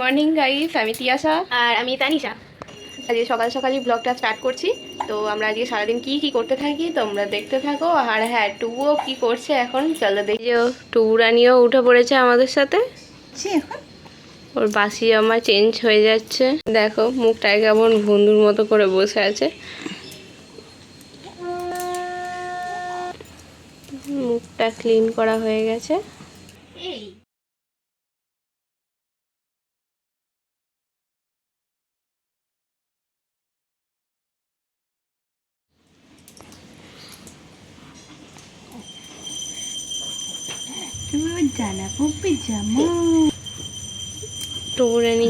Morning guys আমি তিয়াশা। আর আমি তানিশা। আজকে সকাল সকালই ব্লগটা স্টার্ট করছি। তো আমরা আজকে সারাদিন কি কি করতে থাকি তোমরা দেখতে থাকো। আর হ্যাঁ টুবুও কি করছে এখন? চলো দেখি। যে টুবু রানিও উঠে পড়েছে আমাদের সাথে। ওর বাসি আমার চেঞ্জ হয়ে যাচ্ছে। দেখো মুখটায় কেমন বন্ধুর মতো করে বসে আছে। মুখটা ক্লিন করা হয়ে গেছে। এই।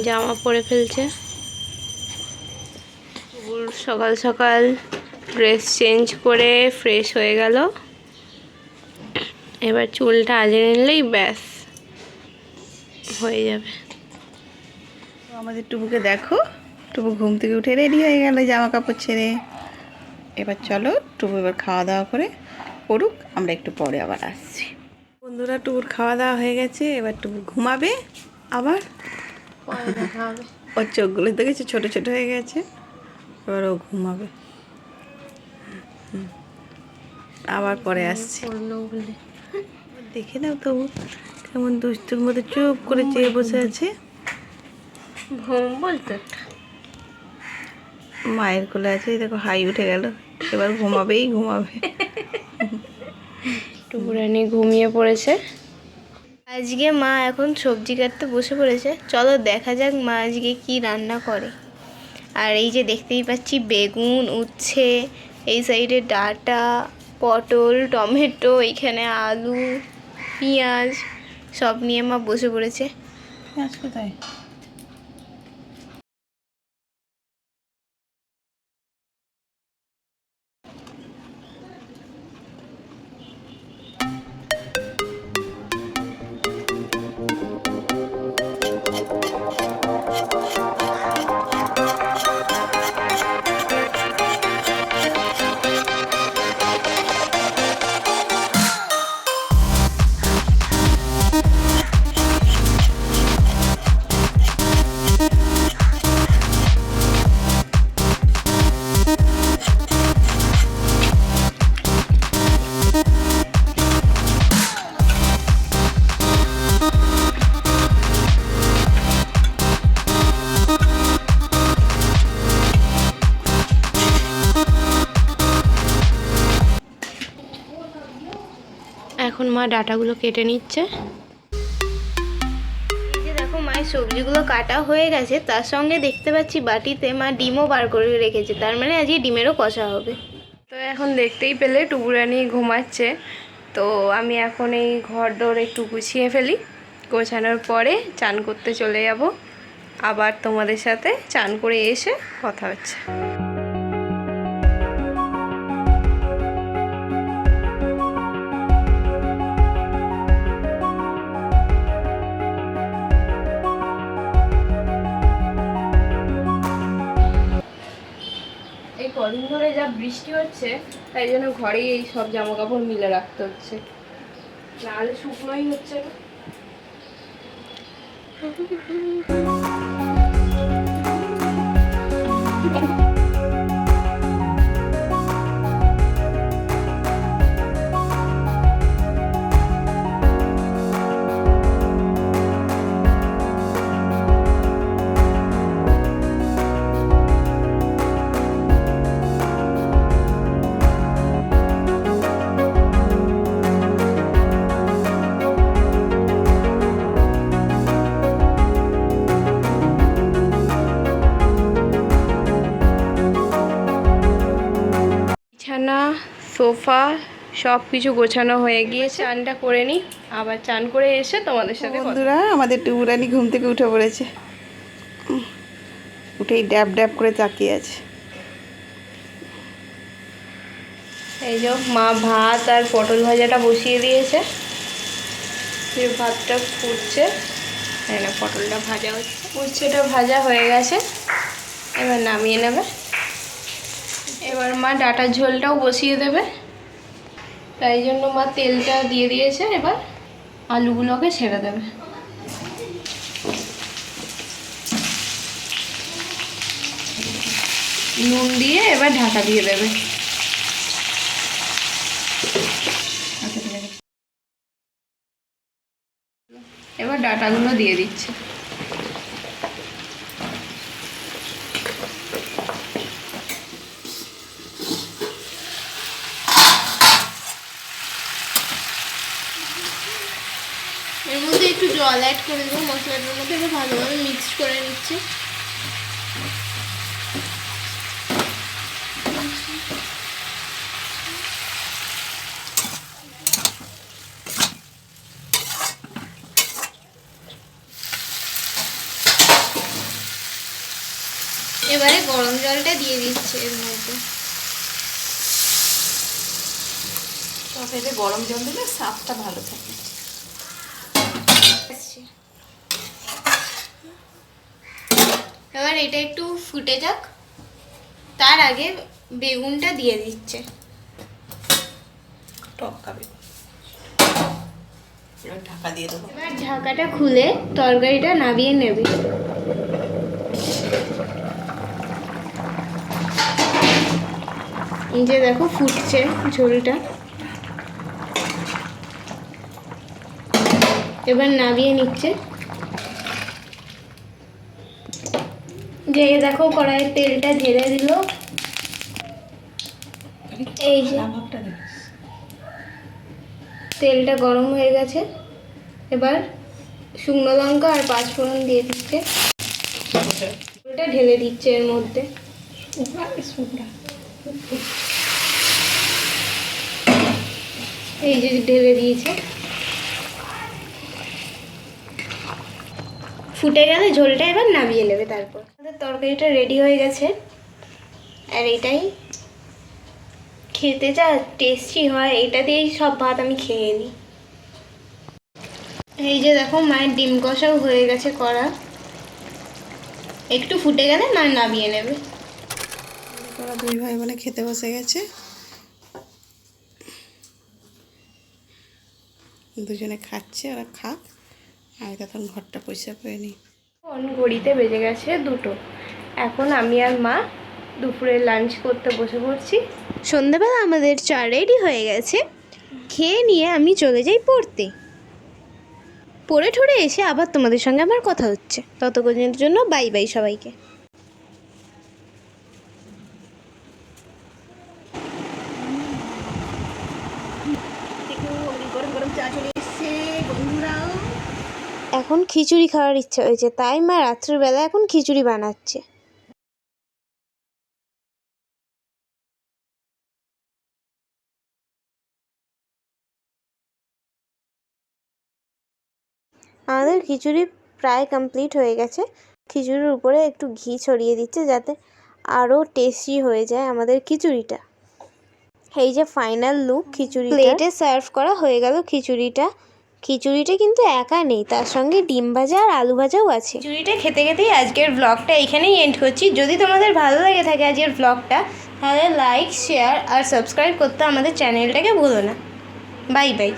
জামা পরে ফেলছে। টুবুর সকাল সকাল ড্রেস চেঞ্জ করে ফ্রেশ হয়ে গেল। এবার চুলটা আজে নিলেই ব্যাস হয়ে যাবে। আমাদের টুবুকে দেখো টুবু ঘুম থেকে উঠে রেডি হয়ে গেল জামা কাপড় ছেড়ে। এবার চলো টুবু এবার খাওয়া দাওয়া করে করুক আমরা একটু পরে আবার আসছি। বন্ধুরা টুবুর খাওয়া দাওয়া হয়ে গেছে এবার টুবু ঘুমাবে আবার ওর চোখগুলো দেখেছে? ছোট ছোট হয়ে গেছে এবার ও ঘুমাবে। আবার পরে আসছি। দেখে নাও তবু কেমন দুষ্টুর মধ্যে চুপ করে চেয়ে বসে আছে। বলতো মায়ের কোলে আছে দেখো হাই উঠে গেল এবার ঘুমাবেই ঘুমাবে। টুকুরানি ঘুমিয়ে পড়েছে। আজকে মা এখন সবজি কাটতে বসে পড়েছে। চলো দেখা যাক মা আজকে কি রান্না করে। আর এই যে দেখতেই পাচ্ছি বেগুন উচ্ছে এই সাইডে ডাটা পটল টমেটো এখানে আলু পেঁয়াজ সব নিয়ে মা বসে পড়েছে। আজ কোথায়? এখন মা ডাটাগুলো কেটে নিচ্ছে। দেখো মায়ের সবজিগুলো কাটা হয়ে গেছে তার সঙ্গে দেখতে পাচ্ছি বাটিতে মা ডিমও বার করে রেখেছে তার মানে আজকে ডিমেরও কষা হবে। তো এখন দেখতেই পেলে টুকুরানি ঘুমাচ্ছে তো আমি এখন এই ঘর দোর একটু গুছিয়ে ফেলি। গোছানোর পরে চান করতে চলে যাব আবার তোমাদের সাথে চান করে এসে কথা হচ্ছে। কদিন ধরে যা বৃষ্টি হচ্ছে, তাই জন্য ঘরেই এই সব জামা কাপড় মিলে রাখতে হচ্ছে। নাহলে শুকনোই হচ্ছে না। বিছানা সোফা সব কিছু গোছানো হয়ে গিয়েছে চানটা করে নিই আবার চান করে এসে তোমাদের সাথে বন্ধুরা আমাদের টুবুরানি ঘুম থেকে উঠে পড়েছে। উঠেই ড্যাব ড্যাব করে তাকিয়ে আছে। এই যে মা ভাত আর পটল ভাজাটা বসিয়ে দিয়েছে। ভাতটা ফুটছে। পটলটা ভাজা হচ্ছে। উচ্ছেটা ভাজা হয়ে গেছে। এবার নামিয়ে নেবে। এবার মা ডাটার ঝোলটাও বসিয়ে দেবে। তাই জন্য মা তেলটা দিয়ে দিয়েছে, এবার আলুগুলোকে ছেড়ে দেবে। নুন দিয়ে এবার ঢাকা দিয়ে দেবে। এবার ডাটাগুলো দিয়ে দিচ্ছে। এর মধ্যে একটু জল অ্যাড করে দেবো, মশলাটার মধ্যে এবার ভালোভাবে মিক্স করে নিচ্ছি। এবারে গরম জলটা দিয়ে দিচ্ছে এর মধ্যে। তরকারিতে গরম জল দিলে স্বাদটা ভালো থাকে। এবার এটা একটু ফুটে যাক। তার আগে বেগুনটা দিয়ে দিচ্ছে। ঢাকা দিয়ে দেবো। এবার ঢাকাটা খুলে তরকারিটা নামিয়ে নেবে। যে দেখো ফুটছে ঝোলটা। এবার নামিয়ে নিচ্ছে। যে দেখো কড়াইয়ের তেলটা ঢেলে দিল। এই যে তেলটা গরম হয়ে গেছে। এবার শুকনো লঙ্কা আর পাঁচফোড়ন দিয়ে দিচ্ছে। ওটা ঢেলে দিচ্ছে এর মধ্যে। এই যে ঢেলে দিয়েছে। ফুটে গেলে ঝোলটা এবার নামিয়ে নেবে তারপর। আমাদের তরকারিটা রেডি হয়ে গেছে। আর এটাই খেতে যা টেস্টি হয়, এটা দিয়েই সব ভাত আমি খেয়ে নিই। এই যে দেখো, মায়ের ডিম কষাও হয়ে গেছে করা। একটু ফুটে গেলে মা নামিয়ে নেবে। দুই ভাই বোনে খেতে বসে গেছে। দুজনে খাচ্ছে, ওরা খাক। আমি তখন ঘরটা পরিষ্কার করে নিই। এখন ঘড়িতে বেজে গেছে দুটো। এখন আমি আর মা দুপুরে লাঞ্চ করতে বসে পড়ছি। সন্ধ্যাবেলা আমাদের চা রেডি হয়ে গেছে। খেয়ে নিয়ে আমি চলে যাই পড়তে। পড়ে ঠরে এসে আবার তোমাদের সঙ্গে আমার কথা হচ্ছে। ততক্ষণের জন্য বাই বাই সবাইকে। গরম গরম চা চলে এখন খিচুড়ি খাওয়ার ইচ্ছা হয়েছে। তাই মা রাত্রিবেলা এখন খিচুড়ি বানাচ্ছে। আমাদের খিচুড়ি প্রায় কমপ্লিট হয়ে গেছে। খিচুড়ির উপরে একটু ঘি ছড়িয়ে দিচ্ছে যাতে আরও টেস্টি হয়ে যায় আমাদের খিচুড়িটা। এই যে ফাইনাল লুক খিচুড়ি প্লেটে সার্ভ করা হয়ে গেল খিচুড়িটা। খিচুড়িটা কিন্তু একা নেই, তার সঙ্গে ডিম ভাজা আর আলু ভাজাও আছে। খিচুড়িটা খেতে খেতেই আজকের ব্লগটা এখানেই এন্ড করছি। যদি তোমাদের ভালো লাগে থাকে আজকের ব্লগটা তাহলে লাইক শেয়ার আর সাবস্ক্রাইব করতে আমাদের চ্যানেলটাকে ভুলো না। Bye bye